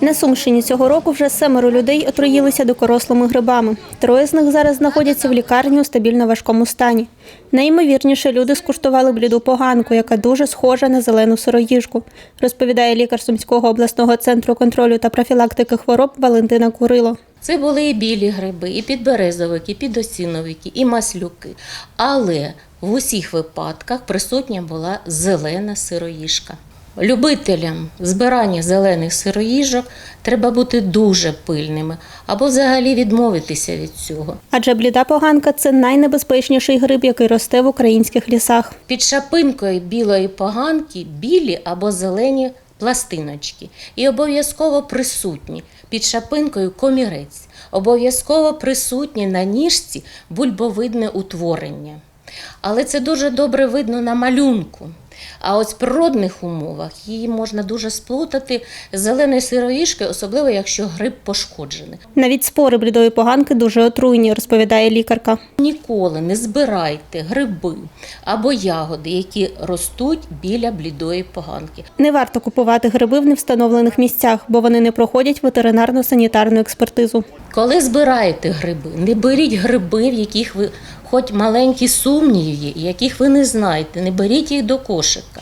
На Сумщині цього року вже семеро людей отруїлися дикорослими грибами. Троє з них зараз знаходяться в лікарні у стабільно важкому стані. Найімовірніше люди скуштували бліду поганку, яка дуже схожа на зелену сироїжку, розповідає лікар Сумського обласного центру контролю та профілактики хвороб Валентина Курило. Це були і білі гриби, і підберезовики, і підосіновики, і маслюки. Але в усіх випадках присутня була зелена сироїжка. Любителям збирання зелених сироїжок треба бути дуже пильними або взагалі відмовитися від цього. Адже бліда поганка це найнебезпечніший гриб, який росте в українських лісах. Під шапинкою білої поганки білі або зелені пластиночки. І обов'язково присутні під шапинкою комірець. Обов'язково присутні на ніжці бульбовидне утворення. Але це дуже добре видно на малюнку. А ось в природних умовах її можна дуже сплутати з зеленою сироїшкою, особливо якщо гриб пошкоджений. Навіть спори блідої поганки дуже отруйні, розповідає лікарка. Ніколи не збирайте гриби або ягоди, які ростуть біля блідої поганки. Не варто купувати гриби в невстановлених місцях, бо вони не проходять ветеринарно-санітарну експертизу. Коли збираєте гриби, не беріть гриби, в яких ви хоч маленькі сумніви яких ви не знаєте. Не беріть їх до кошика.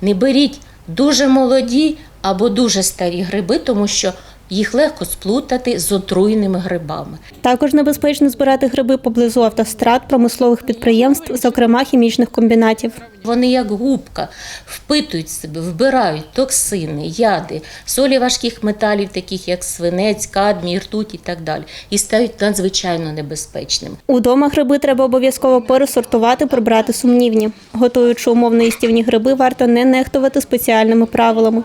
Не беріть дуже молоді або дуже старі гриби, тому що їх легко сплутати з отруйними грибами. Також небезпечно збирати гриби поблизу автострад, промислових підприємств, зокрема хімічних комбінатів. Вони як губка впитують себе, вбирають токсини, яди, солі важких металів, таких як свинець, кадмій, ртуть і так далі, і стають надзвичайно небезпечними. Удома гриби треба обов'язково пересортувати, прибрати сумнівні. Готуючи умовно їстівні гриби, варто не нехтувати спеціальними правилами.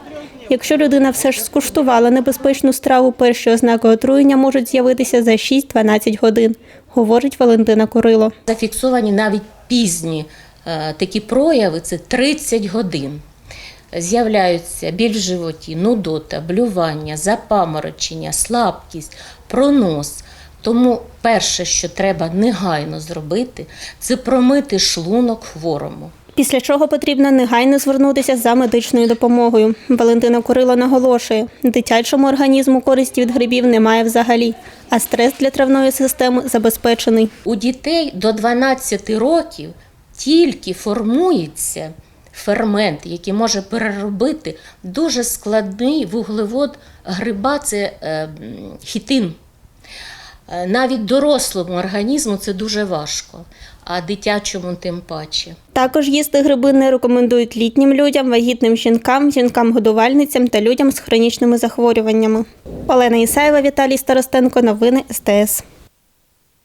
Якщо людина все ж скуштувала небезпечну страву, перші ознаки отруєння можуть з'явитися за 6-12 годин, говорить Валентина Курило. Зафіксовані навіть пізні е, такі прояви це 30 годин. З'являються біль в животі, нудота, блювання, запаморочення, слабкість, пронос. Тому перше, що треба негайно зробити, це промити шлунок хворому. Після чого потрібно негайно звернутися за медичною допомогою. Валентина Курило наголошує, дитячому організму користі від грибів немає взагалі, а стрес для травної системи забезпечений. У дітей до 12 років тільки формується фермент, який може переробити дуже складний вуглевод гриба це е, хітин. Е, Навіть дорослому організму це дуже важко, а дитячому тим паче. Також їсти гриби не рекомендують літнім людям, вагітним жінкам, жінкам-годувальницям та людям з хронічними захворюваннями. Олена Ісаєва, Віталій Старостенко. Новини СТС.